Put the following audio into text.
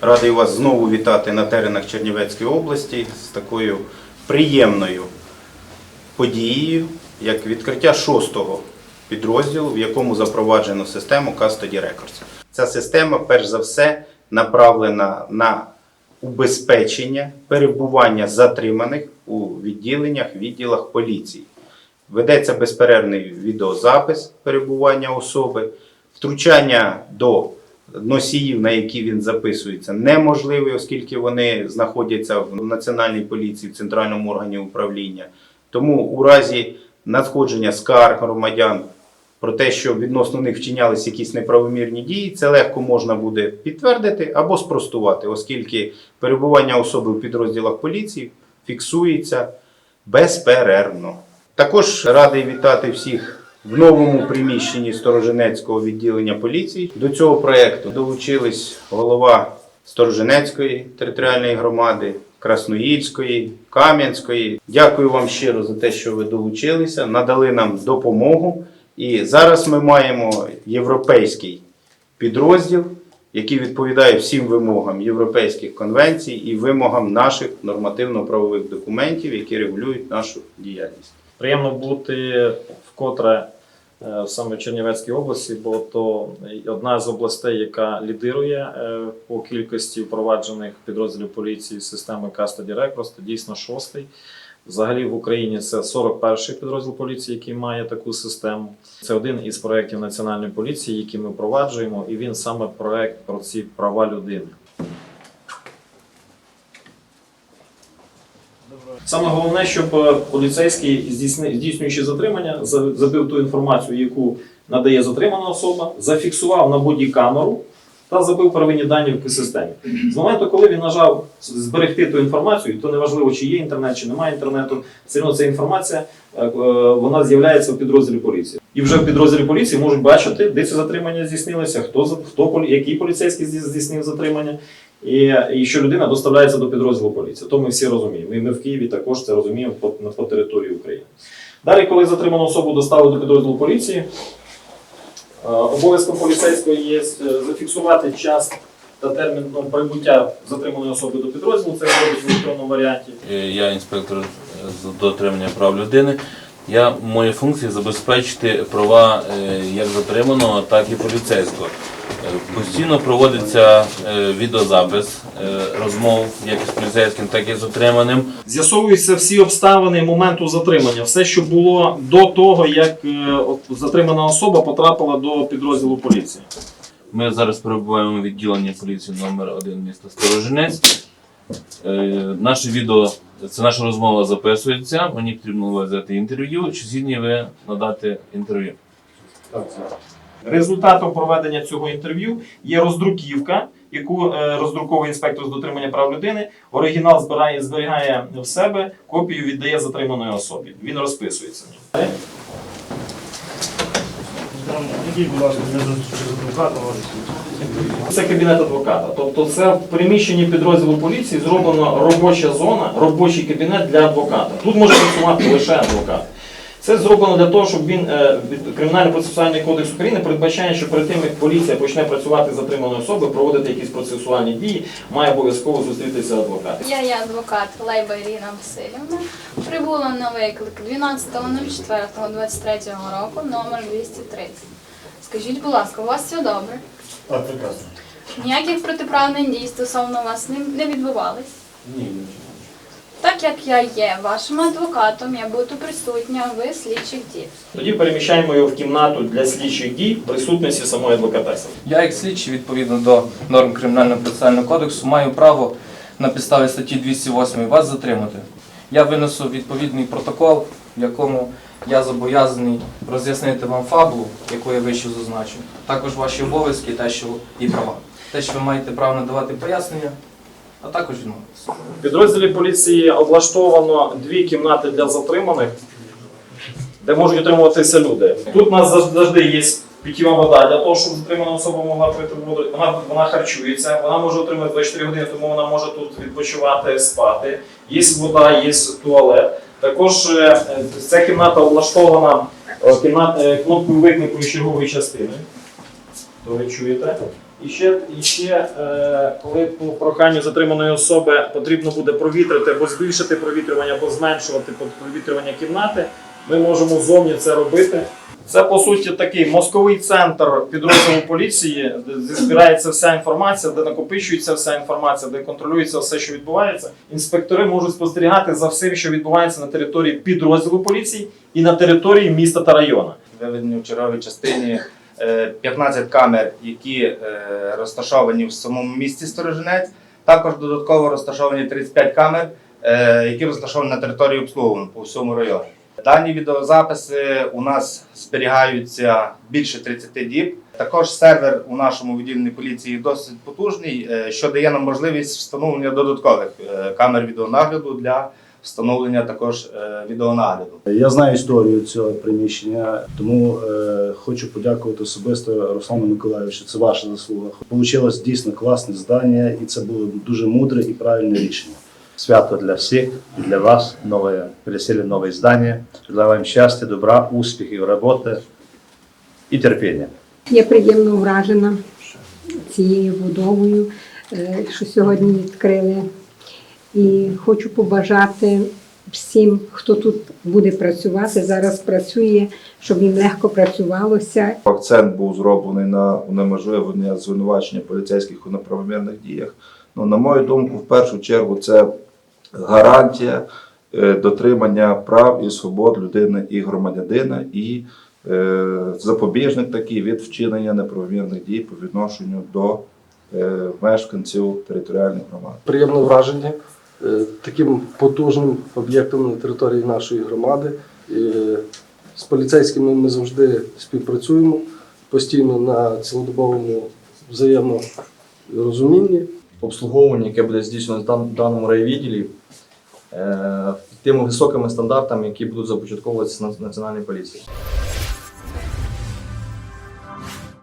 Радий вас знову вітати на теренах Чернівецької області з такою приємною подією, як відкриття шостого підрозділу, в якому запроваджено систему Custody Records. Ця система, перш за все, направлена на убезпечення перебування затриманих у відділеннях, відділах поліції. Ведеться безперервний відеозапис перебування особи, втручання до носіїв, на які він записується, неможливе, оскільки вони знаходяться в національній поліції, в центральному органі управління. Тому у разі надходження скарг громадян про те, що відносно них вчинялись якісь неправомірні дії, це легко можна буде підтвердити або спростувати, оскільки перебування особи в підрозділах поліції фіксується безперервно. Також радий вітати всіх в новому приміщенні Сторожинецького відділення поліції. До цього проєкту долучились голова Сторожинецької територіальної громади, Красноїльської, Кам'янської. Дякую вам щиро за те, що ви долучилися, надали нам допомогу. І зараз ми маємо європейський підрозділ, який відповідає всім вимогам європейських конвенцій і вимогам наших нормативно-правових документів, які регулюють нашу діяльність. Приємно бути вкотре саме в Чернівецькій області, бо то одна з областей, яка лідирує е, по кількості впроваджених підрозділів поліції системи Custody Records, це дійсно шостий. Взагалі в Україні це 41-й підрозділ поліції, який має таку систему. Це один із проєктів національної поліції, який ми впроваджуємо, і він саме проєкт про ці права людини. Саме головне, щоб е, поліцейський, здійснюючи затримання, забив ту інформацію, яку надає затримана особа, зафіксував на бодікамеру та забив первинні дані в системі. З моменту, коли він нажав зберегти ту інформацію, то неважливо, чи є інтернет, чи немає інтернету, все одно ця інформація е, е, вона з'являється в підрозділі поліції. І вже в підрозділі поліції можуть бачити, де це затримання здійснилося, хто хто який поліцейський здійснив затримання. І, і що людина доставляється до підрозділу поліції. То ми всі розуміємо. І ми в Києві також це розуміємо по, по території України. Далі, коли затриману особу доставили до підрозділу поліції, е, обов'язком поліцейського є е, зафіксувати час та термін ну, прибуття затриманої особи до підрозділу. Це робить в електронному варіанті. Е, Я інспектор з дотримання прав людини. Я мої функції забезпечити права як затриманого, так і поліцейського. Постійно проводиться е, відеозапис е, розмов як із поліцейським, так і з затриманим. З'ясовуються всі обставини моменту затримання, все, що було до того, як е, затримана особа потрапила до підрозділу поліції. Ми зараз перебуваємо у відділенні поліції номер 1 міста Сторожинець. Наше відео, це наша розмова записується. Мені потрібно взяти інтерв'ю. Чи згідні ви надати інтерв'ю? Результатом проведення цього інтерв'ю є роздруківка, яку е, роздруковує інспектор з дотримання прав людини. Оригінал збирає, зберігає в себе, копію віддає затриманої особі. Він розписується. Це кабінет адвоката. Тобто, це в приміщенні підрозділу поліції зроблена робоча зона, робочий кабінет для адвоката. Тут може працювати лише адвокат. Це зроблено для того, щоб він е, Кримінальний процесуальний кодекс України передбачає, що перед тим як поліція почне працювати з затриманою особою, проводити якісь процесуальні дії, має обов'язково зустрітися адвокат. Я є адвокат Лейба Ірина Васильівна. Прибула на виклик 12.04.23 року, номер 230. Скажіть, будь ласка, у вас все добре? А, прекрасно. Ніяких протиправних дій стосовно вас не, відбувались? Ні, Так як я є вашим адвокатом, я буду присутня в слідчих дій. Тоді переміщаємо його в кімнату для слідчих дій в присутності самої адвокатеси. Я, як слідчий, відповідно до норм Кримінального процесуального кодексу, маю право на підставі статті 208 вас затримати. Я винесу відповідний протокол, в якому я зобов'язаний роз'яснити вам фабулу, яку я вище зазначив, також ваші обов'язки те, що і права. Те, що ви маєте право надавати пояснення, а також відмовитися. В підрозділі поліції облаштовано дві кімнати для затриманих, де можуть отримуватися люди. Тут у нас завжди- є питєва вода для того, щоб затримана особа могла пити воду. Вона, вона харчується, вона може отримати 24 години, тому вона може тут відпочивати, спати. Є вода, є туалет. Також е, ця кімната облаштована е, е, кнопкою виклику чергової частини. то ви чуєте. І ще, і ще е, коли по проханню затриманої особи потрібно буде провітрити або збільшити провітрювання, або зменшувати провітрювання кімнати, ми можемо зовні це робити. Це по суті такий мозковий центр підрозділу поліції, де збирається вся інформація, де накопичується вся інформація, де контролюється все, що відбувається. Інспектори можуть спостерігати за всім, що відбувається на території підрозділу поліції і на території міста та району. виведені в черговій частині 15 камер, які е, розташовані в самому місті Сторожинець. Також додатково розташовані 35 камер, е, які розташовані на території обслуговування по всьому району. Дані відеозаписи у нас зберігаються більше 30 діб. Також сервер у нашому відділенні поліції досить потужний, е, що дає нам можливість встановлення додаткових е, камер відеонагляду для встановлення також е, відеонагляду. Я знаю історію цього приміщення, тому е, хочу подякувати особисто Руслану Миколаївичу. Це ваша заслуга. Получилось дійсно класне здання, і це було дуже мудре і правильне рішення. свято для всех, и для вас, новое, прилетели новые здания. Желаю вам счастья, добра, успехов, работы и терпения. Я приємно вражена цією будовою, е, що сьогодні відкрили. І хочу побажати всім, хто тут буде працювати, зараз працює, щоб їм легко працювалося Акцент був зроблений на унеможливлення звинувачення поліцейських у неправомірних діях. Ну, на мою думку, в першу чергу, це гарантія е, дотримання прав і свобод людини і громадянина, і е, запобіжник такий від вчинення неправомірних дій по відношенню до е, мешканців територіальних громад. приємне враження таким потужним об'єктом на території нашої громади. Е, З поліцейськими ми завжди співпрацюємо постійно на цілодобовому взаєморозумінні. Обслуговування, яке буде здійснено в даному райвідділі, е, тими високими стандартами, які будуть започатковуватися на національній поліції.